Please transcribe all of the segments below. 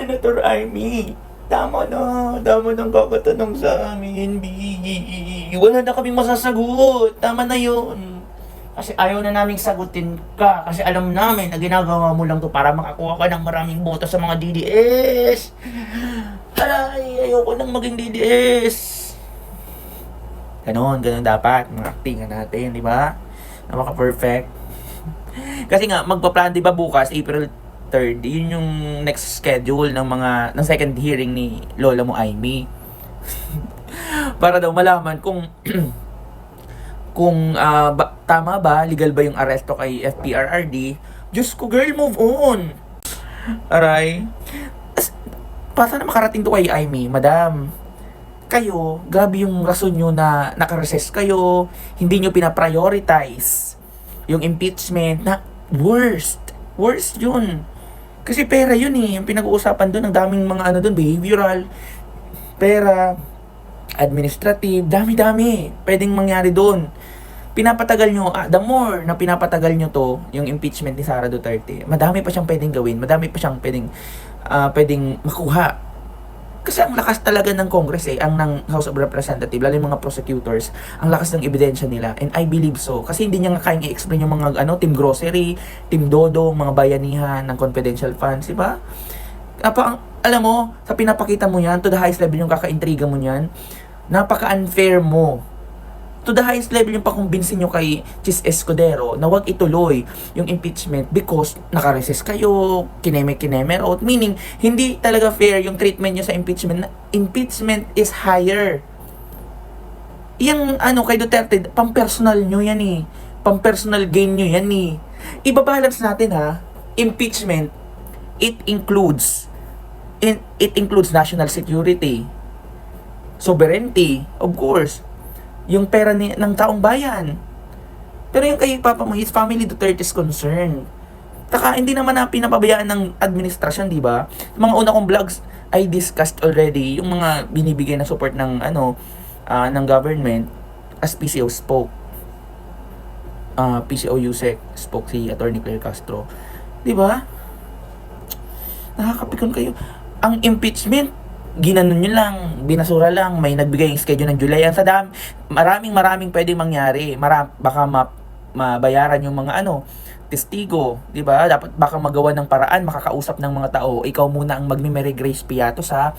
Senator Amy, tama na. Tama nang kakatanong sa amin, B. Wala na kaming masasagot. Tama na yun. Kasi ayaw na naming sagutin ka. Kasi alam namin na ginagawa mo lang to para makakuha ka ng maraming boto sa mga DDS. Aray, ayoko nang maging DDS. Ganon, ganon dapat. Mga actingan natin, di ba? Na maka-perfect. Kasi nga, magpa-plan, di ba, bukas, April 3rd, yun yung next schedule ng mga, ng second hearing ni Lola mo, Amy. Para daw malaman kung, kung ah, ba- tama ba, legal ba yung aresto kay FPRRD. Diyos ko, girl, move on. Aray. Pa, sana makarating to kay Amy, madam kayo, grabe yung rason nyo na nakareses kayo, hindi nyo pinaprioritize yung impeachment na worst. Worst yun. Kasi pera yun eh. Yung pinag-uusapan doon, ang daming mga ano doon, behavioral, pera, administrative, dami-dami. Pwedeng mangyari doon. Pinapatagal nyo, ah, the more na pinapatagal nyo to, yung impeachment ni Sara Duterte, madami pa siyang pwedeng gawin, madami pa siyang pwedeng, ah, pwedeng makuha kasi ang lakas talaga ng Congress eh, ang ng House of Representatives, lalo yung mga prosecutors, ang lakas ng ebidensya nila. And I believe so. Kasi hindi niya nga kayang i-explain yung mga ano, team grocery, team dodo, mga bayanihan ng confidential funds, di ba? Apa, alam mo, sa pinapakita mo yan, to the highest level yung kaka-intriga mo yan, napaka-unfair mo. To the highest level yung pakumbinsin nyo kay Chis Escudero na wag ituloy yung impeachment because nakareses kayo, kineme-kineme out. Meaning, hindi talaga fair yung treatment nyo sa impeachment. Impeachment is higher. Yung ano kay Duterte, pang-personal nyo yan eh. Pang-personal gain nyo yan eh. Ibabalance natin ha. Impeachment, it includes in, it includes national security, sovereignty, of course, yung pera ni, ng taong bayan. Pero yung kay Papa mo, his family Duterte is concerned. Taka, hindi naman na pinapabayaan ng administrasyon, di ba? Mga una kong vlogs, I discussed already yung mga binibigay na support ng ano ah, ng government as PCO spoke. Ah, PCO USEC spoke si Attorney Claire Castro. Di ba? Nakakapikon kayo. Ang impeachment, ginanon nyo lang, binasura lang, may nagbigay yung schedule ng July. Yan sa dam, maraming maraming pwedeng mangyari. Mara, baka ma, mabayaran yung mga ano, testigo, 'di ba? Dapat baka magawa ng paraan makakausap ng mga tao. Ikaw muna ang magme-Mary Grace Piatos ha.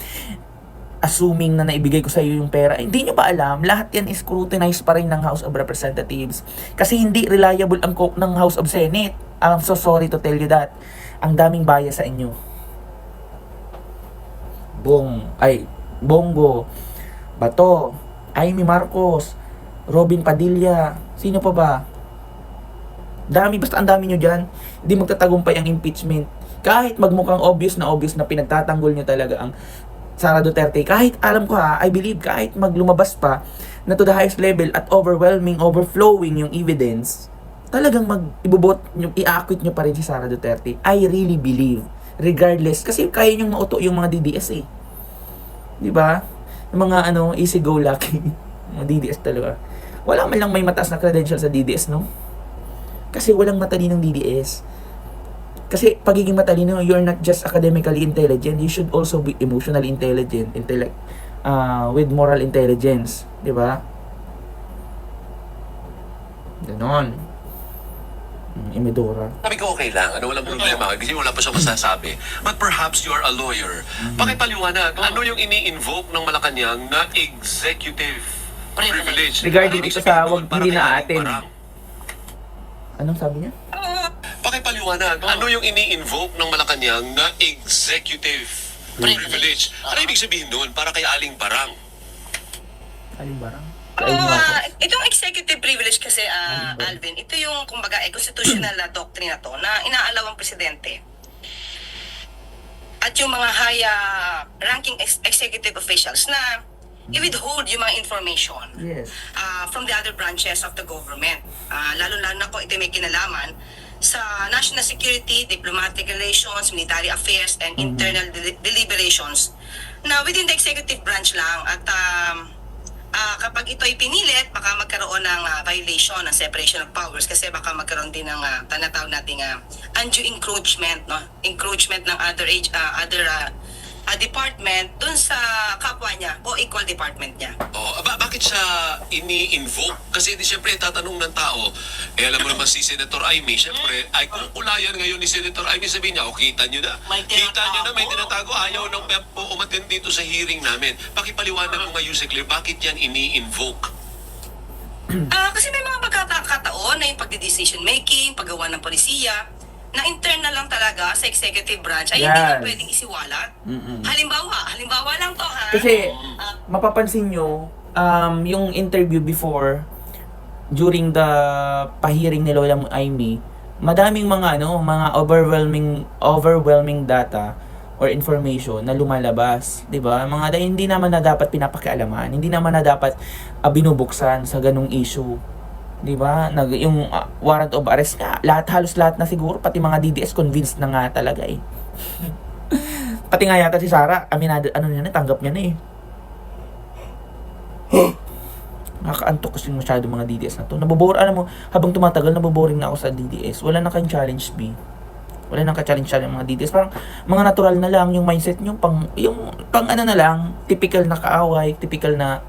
Assuming na naibigay ko sa iyo yung pera. Hindi nyo ba alam, lahat yan is scrutinized pa rin ng House of Representatives. Kasi hindi reliable ang coke ng House of Senate. I'm so sorry to tell you that. Ang daming bias sa inyo. Bong, ay, Bongo, Bato, Amy Marcos, Robin Padilla, sino pa ba? Dami, basta ang dami nyo dyan. Hindi magtatagumpay ang impeachment. Kahit magmukhang obvious na obvious na pinagtatanggol nyo talaga ang Sara Duterte. Kahit, alam ko ha, I believe, kahit maglumabas pa na to the highest level at overwhelming, overflowing yung evidence, talagang mag-ibubot nyo, i-acquit nyo pa rin si Sara Duterte. I really believe. Regardless. Kasi kaya nyong mauto yung mga DDS eh. Di ba? Yung mga ano, easy go lucky. mga DDS talaga. Wala man lang may mataas na credential sa DDS, no? Kasi walang matalinong DDS. Kasi pagiging matalino, you're not just academically intelligent, you should also be emotionally intelligent, intellect, uh, with moral intelligence. Di ba? Ganon. Mm, Imedora. Sabi ko okay lang, ano walang problema, kasi wala pa siya masasabi. But perhaps you are a lawyer. Pakipaliwanag, ano yung ini-invoke ng Malacanang na executive privilege? Regarding ito ibig sa wag hindi naatin. Barang. Anong sabi niya? Pakipaliwanag, ano yung ini-invoke ng Malacanang na executive privilege? Ano ibig sabihin nun para kay Aling Barang? Aling barang? Ah, barang? itong executive privilege kasi, ah, Alvin, ito yung, kumbaga, eh, constitutional na doctrine na to na inaalaw ang presidente. At yung mga high ah, ranking ex- executive officials na i-withhold yung mga information Yes. ah, from the other branches of the government. Ah, lalo-lalo na kung ito may kinalaman sa national security, diplomatic relations, military affairs, and internal deli- deliberations na within the executive branch lang at um, ah, kapag ito ay pinilit, baka magkaroon ng ah, violation ng separation of powers kasi baka magkaroon din ng uh, tanatawag nating ah, undue encroachment, no? Encroachment ng other age, ah, other ah, ah, department dun sa kapwa niya o equal department niya. Oh, ba- bakit siya ini-invoke? Kasi di siyempre tatanong ng tao, eh alam mo naman si Senator Amy, siyempre, ay kung ulayan ngayon ni Senator Amy, sabihin niya, oh, kita niyo na. May kita niyo na, may tinatago. Ayaw ng PEP po umattend dito sa hearing namin. Pakipaliwanag mo nga, Yusek Clear, bakit yan ini-invoke? Ah, kasi may mga pagkakataon na yung pagde-decision making, paggawa ng polisiya, na internal lang talaga sa executive branch ay hindi Yes. na pwedeng isiwalat. Mm-mm. Halimbawa, halimbawa lang to ha. Kasi, Ah, mapapansin nyo, um, yung interview before, during the pahiring ni Lola Amy, madaming mga ano, mga overwhelming overwhelming data or information na lumalabas, 'di ba? Mga hindi naman na dapat pinapakialaman, hindi naman na dapat ah, binubuksan sa ganung issue. 'Di ba? Nag yung ah, warrant of arrest nga, lahat halos lahat na siguro pati mga DDS convinced na nga talaga eh. pati nga yata si Sara, aminado ano niya na, tanggap niya na eh. Nakakaantok kasi masyado mga DDS na to. Nabobore, alam mo, habang tumatagal, naboboring na ako sa DDS. Wala na kayong challenge B. Wala na ka-challenge challenge mga DDS. Parang mga natural na lang yung mindset nyo. Pang, yung pang ano na lang, typical na kaaway, typical na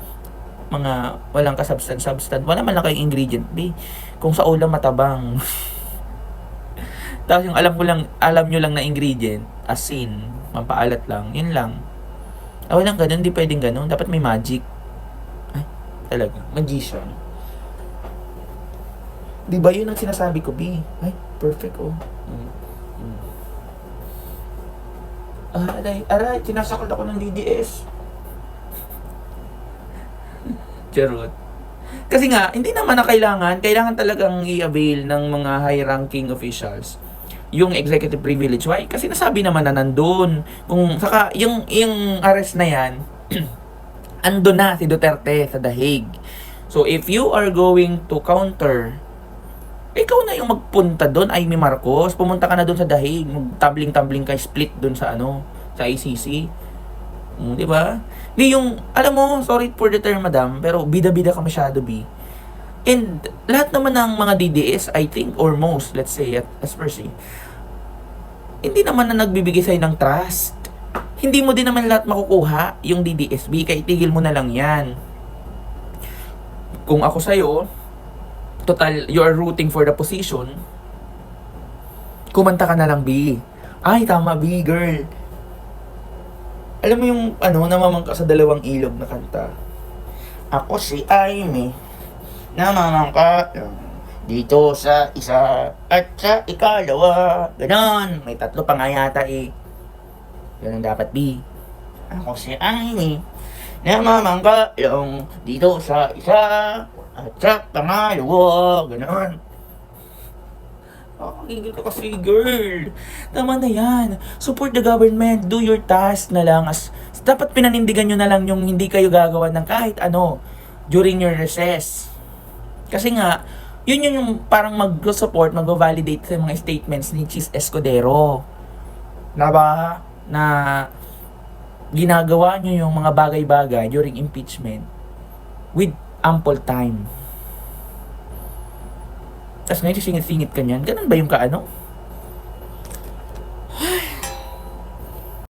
mga walang ka-substance, substance. Wala man lang kayong ingredient B. Kung sa ulam matabang. Tapos yung alam ko lang, alam nyo lang na ingredient, asin, mampaalat lang, yun lang. Ah, walang ganun, hindi pwedeng ganun. Dapat may magic. Ay, talaga. Magician. Di ba yun ang sinasabi ko, B? Ay, perfect, oh. Mm. Mm. Ah, aray, aray, sinasakal ako ng DDS. Charot. Kasi nga, hindi naman na kailangan, kailangan talagang i-avail ng mga high-ranking officials yung executive privilege. Why? Kasi nasabi naman na nandun. Kung, saka, yung, yung arrest na yan, ando na si Duterte sa Hague. So, if you are going to counter, ikaw na yung magpunta doon, Amy Marcos. Pumunta ka na doon sa Hague. Magtabling-tabling ka, split doon sa ano, sa ICC. Mm, di ba? Di yung, alam mo, sorry for the term, madam, pero bida-bida ka masyado, B. And lahat naman ng mga DDS, I think, or most, let's say, at as per se, hindi naman na nagbibigay sa'yo ng trust. Hindi mo din naman lahat makukuha yung DDSB, kaya itigil mo na lang yan. Kung ako sa'yo, total, you are rooting for the position, kumanta ka na lang, B. Ay, tama, B, girl. Alam mo yung, ano, namamangka sa dalawang ilog na kanta. Ako si Amy, namamangka dito sa isa at sa ikalawa. Ganon. May tatlo pa nga yata eh. Ganon dapat, B. Ako si Amy, namamangka dito sa isa at sa pangalawa. Ganon. Oh, gigil ka kasi, girl. Tama na yan. Support the government. Do your task na lang. As, dapat pinanindigan nyo na lang yung hindi kayo gagawa ng kahit ano during your recess. Kasi nga, yun yung parang mag-support, mag-validate sa mga statements ni Chis Escudero. Na ba? Na ginagawa nyo yung mga bagay-bagay during impeachment with ample time. Tapos ngayon sisingit-singit ka niyan. Ganun ba yung kaano?